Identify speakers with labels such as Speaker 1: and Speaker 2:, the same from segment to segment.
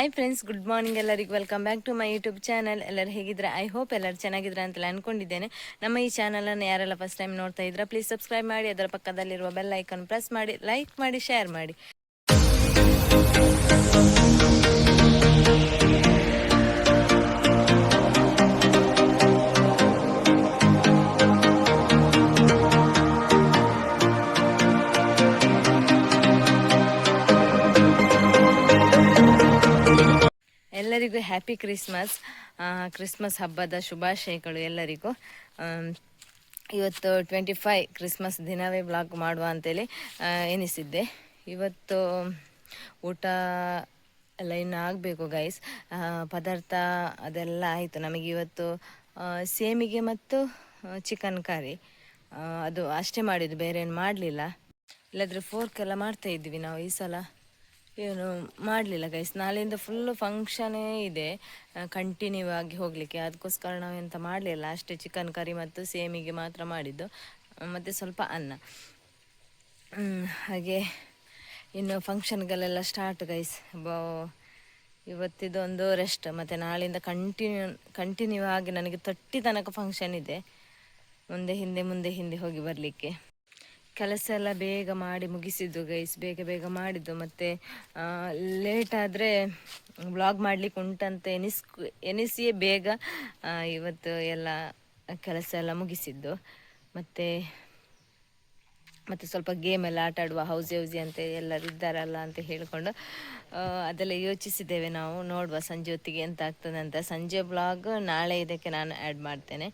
Speaker 1: Hi friends good morning ಎಲ್ಲರಿಗೂ. Welcome back to my YouTube channel ಎಲ್ಲರೂ ಹೇಗಿದ್ರೆ I hope ಎಲ್ಲರೂ ಚೆನ್ನಾಗಿದ್ರೆ ಅಂತೆಲ್ಲ ಅನ್ಕೊಂಡಿದ್ದೇನೆ. ನಮ್ಮ ಈ ಚಾನಲನ್ನು ಯಾರೆಲ್ಲ ಫಸ್ಟ್ ಟೈಮ್ ನೋಡ್ತಾ ಇದ್ರೆ ಪ್ಲೀಸ್ ಸಬ್ಸ್ಕ್ರೈಬ್ ಮಾಡಿ, ಅದರ ಪಕ್ಕದಲ್ಲಿರುವ ಬೆಲ್ ಐಕನ್ ಪ್ರೆಸ್ ಮಾಡಿ ಲೈಕ್ ಮಾಡಿ ಶೇರ್ ಮಾಡಿ. ಎಲ್ಲರಿಗೂ ಹ್ಯಾಪಿ ಕ್ರಿಸ್ಮಸ್ ಕ್ರಿಸ್ಮಸ್ ಹಬ್ಬದ ಶುಭಾಶಯಗಳು ಎಲ್ಲರಿಗೂ. ಇವತ್ತು ಟ್ವೆಂಟಿ ಫೈ ಕ್ರಿಸ್ಮಸ್ ದಿನವೇ ಬ್ಲಾಗ್ ಮಾಡುವ ಅಂತೇಳಿ ಎನಿಸಿದ್ದೆ. ಇವತ್ತು ಊಟ ಎಲ್ಲ ಇನ್ನು ಆಗಬೇಕು ಗೈಸ್ ಪದಾರ್ಥ ಅದೆಲ್ಲ ಆಯಿತು. ನಮಗೆ ಇವತ್ತು ಸೇಮಿಗೆ ಮತ್ತು ಚಿಕನ್ ಕರಿ ಅದು ಅಷ್ಟೇ ಮಾಡಿದ್ದು ಬೇರೆ ಏನು ಮಾಡಲಿಲ್ಲ. ಇಲ್ಲಾದರೆ ಫೋರ್ಕ್ ಎಲ್ಲ ಮಾಡ್ತಾ ಇದ್ವಿ ನಾವು ಈ ಸಲ. ಏನು ಮಾಡಲಿಲ್ಲ ಗೈಸ್ ನಾಳೆಯಿಂದ ಫುಲ್ಲು ಫಂಕ್ಷನೇ ಇದೆ. ಕಂಟಿನ್ಯೂ ಆಗಿ ಹೋಗಲಿಕ್ಕೆ. ಅದಕ್ಕೋಸ್ಕರ ನಾವು ಎಂತ ಮಾಡಲಿಲ್ಲ. ಅಷ್ಟೇ ಚಿಕನ್ ಕರಿ ಮತ್ತು ಸೇಮಿಗೆ ಮಾತ್ರ ಮಾಡಿದ್ದು. ಮತ್ತು ಸ್ವಲ್ಪ ಅನ್ನ. ಹಾಗೆ ಇನ್ನು ಫಂಕ್ಷನ್ಗಳೆಲ್ಲ ಸ್ಟಾರ್ಟ್ ಗೈಸ್ ಬ, ಇವತ್ತಿದೊಂದು ರೆಸ್ಟ್ ಮತ್ತು ನಾಳೆಯಿಂದ ಕಂಟಿನ್ಯೂ ಕಂಟಿನ್ಯೂ ಆಗಿ ನನಗೆ ತಟ್ಟಿ ತನಕ ಫಂಕ್ಷನ್ ಇದೆ. ಮುಂದೆ ಹಿಂದೆ ಮುಂದೆ ಹಿಂದೆ ಹೋಗಿ ಬರಲಿಕ್ಕೆ. ಕೆಲಸ ಎಲ್ಲ ಬೇಗ ಮಾಡಿ ಮುಗಿಸಿದ್ದು ಗೈಸ್ ಬೇಗ ಬೇಗ ಮಾಡಿದ್ದು. ಮತ್ತು ಲೇಟ್ ಆದರೆ ಬ್ಲಾಗ್ ಮಾಡಲಿಕ್ಕೆ ಉಂಟಂತ ಎನಿಸ್ ಎನಿಸಿಯೇ ಬೇಗ ಇವತ್ತು ಎಲ್ಲ ಕೆಲಸ ಎಲ್ಲ ಮುಗಿಸಿದ್ದು. ಮತ್ತು ಮತ್ತು ಸ್ವಲ್ಪ ಗೇಮ್ ಎಲ್ಲ ಆಟ ಆಡುವ ಹೌಸಿ ಹೌಸಿ ಅಂತ ಎಲ್ಲರೂ ಇದ್ದಾರಲ್ಲ ಅಂತ ಹೇಳಿಕೊಂಡು ಅದೆಲ್ಲ ಯೋಚಿಸಿದ್ದೇವೆ ನಾವು. ನೋಡುವ ಸಂಜೆ ಹೊತ್ತಿಗೆ ಎಂತ ಆಗ್ತದೆ ಅಂತ. ಸಂಜೆ ಬ್ಲಾಗ್ ನಾಳೆ ಇದಕ್ಕೆ ನಾನು ಆ್ಯಡ್ ಮಾಡ್ತೇನೆ.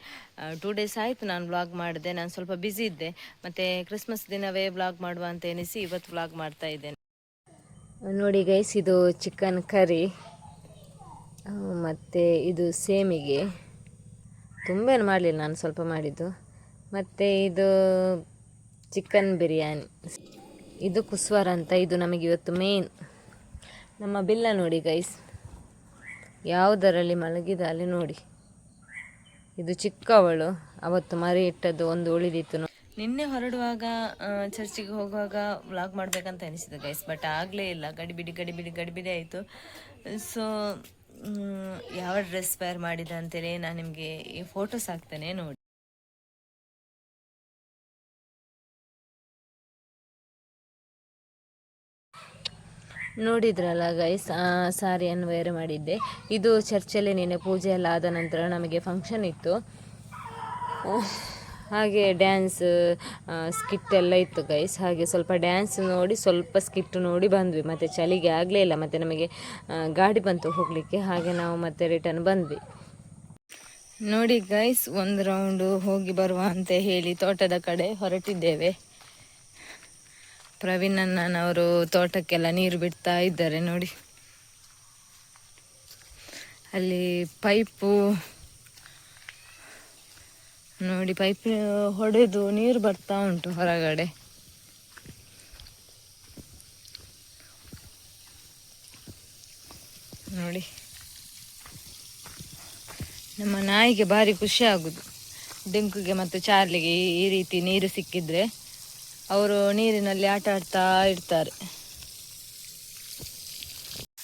Speaker 1: ಟೂ ಡೇಸ್ ಆಯಿತು ನಾನು ಬ್ಲಾಗ್ ಮಾಡಿದೆ. ನಾನು ಸ್ವಲ್ಪ ಬ್ಯುಸಿ ಇದ್ದೆ. ಮತ್ತು ಕ್ರಿಸ್ಮಸ್ ದಿನವೇ ಬ್ಲಾಗ್ ಮಾಡುವ ಅಂತ ಎನಿಸಿ ಇವತ್ತು ಬ್ಲಾಗ್ ಮಾಡ್ತಾ ಇದ್ದೇನೆ. ನೋಡಿ ಗೈಸ್ ಇದು ಚಿಕನ್ ಕರಿ ಮತ್ತು ಇದು ಸೇಮಿಗೆ. ತುಂಬ ಮಾಡಲಿಲ್ಲ ನಾನು ಸ್ವಲ್ಪ ಮಾಡಿದ್ದು. ಮತ್ತು ಇದು ಚಿಕನ್ ಬಿರಿಯಾನಿ. ಇದು ಕುಸ್ವಾರ ಅಂತ, ಇದು ನಮಗೆ ಇವತ್ತು ಮೇನ್ ನಮ್ಮ ಬಿಲ್ಲ ನೋಡಿ ಗೈಸ್ ಯಾವುದರಲ್ಲಿ ಮಲಗಿದ ಅಲ್ಲಿ ನೋಡಿ. ಇದು ಚಿಕ್ಕವಳು, ಅವತ್ತು ಮರಿ ಇಟ್ಟದ್ದು, ಒಂದು ಉಳಿದಿತ್ತು ನಿನ್ನೆ ಹೊರಡುವಾಗ ಚರ್ಚಿಗೆ ಹೋಗುವಾಗ ವ್ಲಾಗ್ ಮಾಡಬೇಕಂತ ಅನಿಸಿದೆ ಗೈಸ್ ಬಟ್ ಆಗಲೇ ಇಲ್ಲ. ಗಡಿಬಿಡಿ ಗಡಿಬಿಡಿ ಗಡಿಬಿಡಿ ಆಯಿತು. ಸೊ ಯಾವ ಡ್ರೆಸ್ ವೇರ್ ಮಾಡಿದ ಅಂತೇಳಿ ನಾನು ನಿಮಗೆ ಈ ಫೋಟೋಸ್ ಹಾಕ್ತೇನೆ ನೋಡಿ. ನೋಡಿದ್ರಲ್ಲ ಗೈಸ್ ಸಾರಿಯನ್ನು ವೇರ್ ಮಾಡಿದ್ದೆ. ಇದು ಚರ್ಚಲ್ಲಿ ನಿನ್ನೆ ಪೂಜೆ ಎಲ್ಲ ಆದ ನಂತರ ನಮಗೆ ಫಂಕ್ಷನ್ ಇತ್ತು. ಹಾಗೆ ಡ್ಯಾನ್ಸ್ ಸ್ಕಿಟ್ ಎಲ್ಲ ಇತ್ತು ಗೈಸ್ ಹಾಗೆ ಸ್ವಲ್ಪ ಡ್ಯಾನ್ಸ್ ನೋಡಿ, ಸ್ವಲ್ಪ ಸ್ಕಿಟ್ ನೋಡಿ ಬಂದ್ವಿ. ಮತ್ತು ಚಳಿಗೆ ಆಗಲೇ ಇಲ್ಲ. ಮತ್ತು ನಮಗೆ ಗಾಡಿ ಬಂತು ಹೋಗಲಿಕ್ಕೆ. ಹಾಗೆ ನಾವು ಮತ್ತೆ ರಿಟರ್ನ್ ಬಂದ್ವಿ. ನೋಡಿ ಗೈಸ್ ಒಂದು ರೌಂಡು ಹೋಗಿ ಬರುವ ಅಂತ ಹೇಳಿ ತೋಟದ ಕಡೆ ಹೊರಟಿದ್ದೇವೆ. ಪ್ರವೀಣ್ ಅಣ್ಣನವರು ತೋಟಕ್ಕೆಲ್ಲ ನೀರು ಬಿಡ್ತಾ ಇದ್ದಾರೆ ನೋಡಿ. ಅಲ್ಲಿ ಪೈಪು ನೋಡಿ, ಪೈಪ್ ಹೊಡೆದು ನೀರು ಬರ್ತಾ ಉಂಟು ಹೊರಗಡೆ. ನೋಡಿ. ನಮ್ಮ ನಾಯಿಗೆ ಭಾರಿ ಖುಷಿ ಆಗುದು. ಡೆಂಕುಗೆ ಮತ್ತು ಚಾರ್ಲಿಗೆ ಈ- ಈ ರೀತಿ ನೀರು ಸಿಕ್ಕಿದ್ರೆ. ಅವರು ನೀರಿನಲ್ಲಿ ಆಟ ಆಡ್ತಾ ಇರ್ತಾರೆ.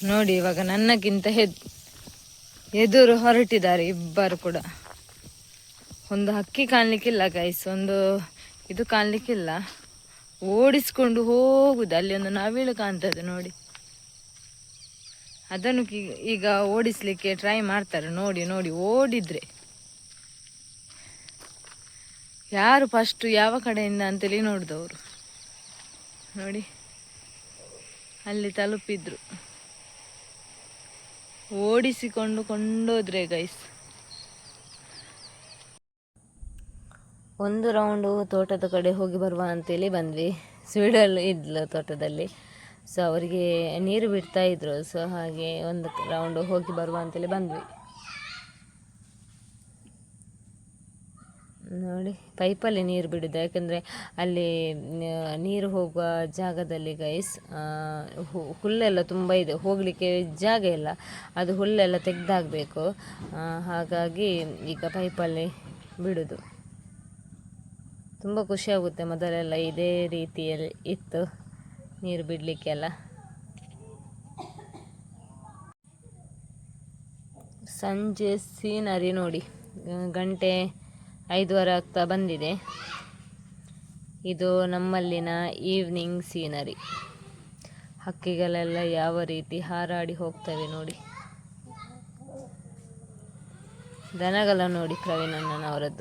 Speaker 1: ನೋಡಿ, ಇವಾಗ ನನ್ನಕ್ಕಿಂತ ಹೆದ್ ಎದುರು ಹೊರಟಿದ್ದಾರೆ ಇಬ್ಬರು ಕೂಡ. ಒಂದು ಹಕ್ಕಿ ಕಾಣಲಿಕ್ಕಿಲ್ಲ ಗೈಸ್ ಒಂದು ಇದು ಕಾಣಲಿಕ್ಕಿಲ್ಲ. ಓಡಿಸ್ಕೊಂಡು ಹೋಗುದು, ಅಲ್ಲಿ ಒಂದು ನವಿಲು ಕಾಣ್ತದೆ ನೋಡಿ. ಅದನ್ನು ಈಗ ಓಡಿಸ್ಲಿಕ್ಕೆ ಟ್ರೈ ಮಾಡ್ತಾರೆ. ನೋಡಿ ನೋಡಿ, ಓಡಿದ್ರೆ. ಯಾರು ಫಸ್ಟು ಯಾವ ಕಡೆಯಿಂದ ಅಂತೇಳಿ ನೋಡಿದವರು. ನೋಡಿ, ಅಲ್ಲಿ ತಲುಪಿದ್ರು. ಓಡಿಸಿಕೊಂಡು ಕೊಂಡೋದ್ರೆ ಗೈಸ್ ಒಂದು ರೌಂಡು ತೋಟದ ಕಡೆ ಹೋಗಿ ಬರುವ ಅಂತೇಳಿ ಬಂದ್ವಿ. ಸ್ವೀಡಲ್ ಇದ್ಲು ತೋಟದಲ್ಲಿ. ಸೊ ಅವರಿಗೆ ನೀರು ಬಿಡ್ತಾ ಇದ್ರು. ಸೊ ಹಾಗೆ ಒಂದು ರೌಂಡು ಹೋಗಿ ಬರುವ ಅಂತೇಳಿ ಬಂದ್ವಿ. ನೋಡಿ ಪೈಪಲ್ಲಿ ನೀರು ಬಿಡೋದು. ಯಾಕೆಂದರೆ ಅಲ್ಲಿ ನೀರು ಹೋಗುವ ಜಾಗದಲ್ಲಿ ಗೈಸ್ ಹುಲ್ಲೆಲ್ಲ ತುಂಬ ಇದೆ. ಹೋಗಲಿಕ್ಕೆ ಜಾಗ ಇಲ್ಲ. ಅದು ಹುಲ್ಲೆಲ್ಲ ತೆಗೆದಾಗಬೇಕು. ಹಾಗಾಗಿ ಈಗ ಪೈಪಲ್ಲಿ ಬಿಡೋದು. ತುಂಬ ಖುಷಿಯಾಗುತ್ತೆ ಮೊದಲೆಲ್ಲ ಇದೇ ರೀತಿಯಲ್ಲಿ ಇತ್ತು ನೀರು ಬಿಡಲಿಕ್ಕೆಲ್ಲ. ಸಂಜೆ ಸೀನರಿ ನೋಡಿ. ಆ, ಗಂಟೆ ಐದುವರೆ ಆಗ್ತಾ ಬಂದಿದೆ. ಇದು ನಮ್ಮಲ್ಲಿನ ಈವ್ನಿಂಗ್ ಸೀನರಿ. ಹಕ್ಕಿಗಳೆಲ್ಲ ಯಾವ ರೀತಿ ಹಾರಾಡಿ ಹೋಗ್ತವೆ ನೋಡಿ. ದನಗಳ ನೋಡಿ ಪ್ರವೀಣ್ ಅಣ್ಣನವರದ್ದು